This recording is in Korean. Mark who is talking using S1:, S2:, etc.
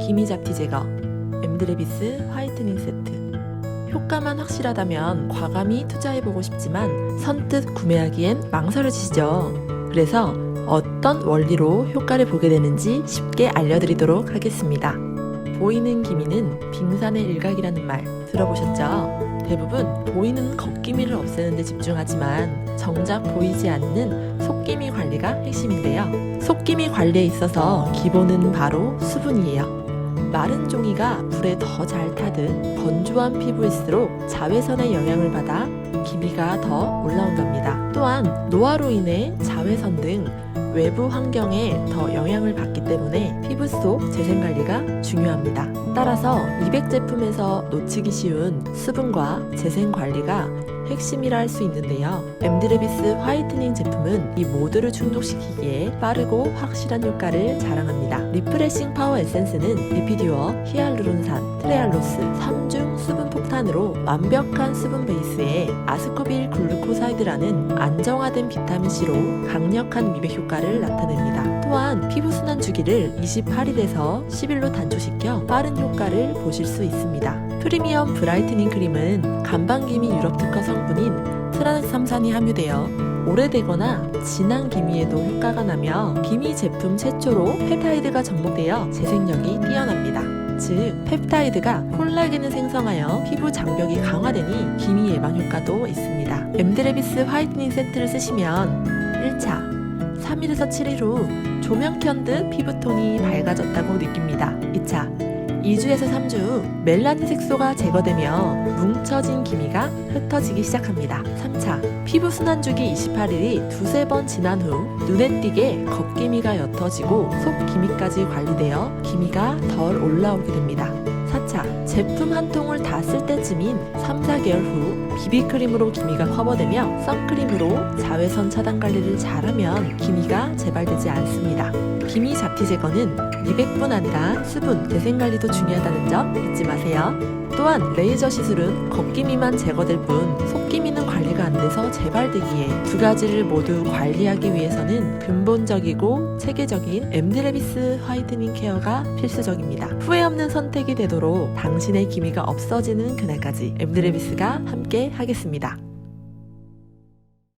S1: 기미 잡티 제거 엠드레비스 화이트닝 세트 효과만 확실하다면 과감히 투자해보고 싶지만 선뜻 구매하기엔 망설여지시죠. 그래서 어떤 원리로 효과를 보게 되는지 쉽게 알려드리도록 하겠습니다. 보이는 기미는 빙산의 일각이라는 말 들어보셨죠? 대부분 보이는 겉기미를 없애는 데 집중하지만 정작 보이지 않는 속기미 관리가 핵심인데요. 속기미 관리에 있어서 기본은 바로 수분이에요. 마른 종이가 물에 더 잘 타듯 건조한 피부일수록 자외선의 영향을 받아 기미가 더 올라온답니다. 또한 노화로 인해 자외선 등 외부 환경에 더 영향을 받기 때문에 피부 속 재생 관리가 중요합니다. 따라서 200 제품에서 놓치기 쉬운 수분과 재생 관리가 핵심이라 할 수 있는데요. 엠드레비스 화이트닝 제품 은 이 모두를 충족시키기에 빠르고 확실한 효과를 자랑합니다. 리프레싱 파워 에센스는 에피듀어, 히알루론산, 트레알로스 3중 수분 폭탄으로 완벽한 수분 베이스에 아스코빌 글루코사이드라는 안정화된 비타민C로 강력한 미백 효과를 나타냅니다. 또한 피부 순환 주기를 28일에서 10일로 단축시켜 빠른 효과를 보실 수 있습니다. 프리미엄 브라이트닝 크림은 간방기미 유럽 특허 성분인 트라넥삼산이 함유되어 오래되거나 진한 기미에도 효과가 나며 기미 제품 최초로 펩타이드가 접목되어 재생력이 뛰어납니다. 즉, 펩타이드가 콜라겐을 생성하여 피부 장벽이 강화되니 기미 예방 효과도 있습니다. 엠드레비스 화이트닝 세트를 쓰시면 1차 3일에서 7일 후 조명 켠듯 피부톤이 밝아졌다고 느낍니다. 2차 2주에서 3주 후 멜라닌 색소가 제거되며 뭉쳐진 기미가 흩어지기 시작합니다. 3차 피부 순환 주기 28일이 두세 번 지난 후 눈에 띄게 겉기미가 옅어지고 속 기미까지 관리되어 기미가 덜 올라오게 됩니다. 4차 제품 한 통을 다 쓸 때쯤인 3, 4개월 후 비비크림으로 기미가 커버되며 선크림으로 자외선 차단 관리를 잘하면 기미가 재발되지 않습니다. 기미 잡티 제거는 미백뿐 아니라 수분, 재생 관리도 중요하다는 점 잊지 마세요. 또한 레이저 시술은 겉기미만 제거될 뿐 속기미는 관리가 안 돼서 재발되기에 두 가지를 모두 관리하기 위해서는 근본적이고 체계적인 엠드레비스 화이트닝 케어가 필수적입니다. 후회 없는 선택이 되도록 당신의 기미가 없어지는 그날까지 엠드레비스가 함께 하겠습니다.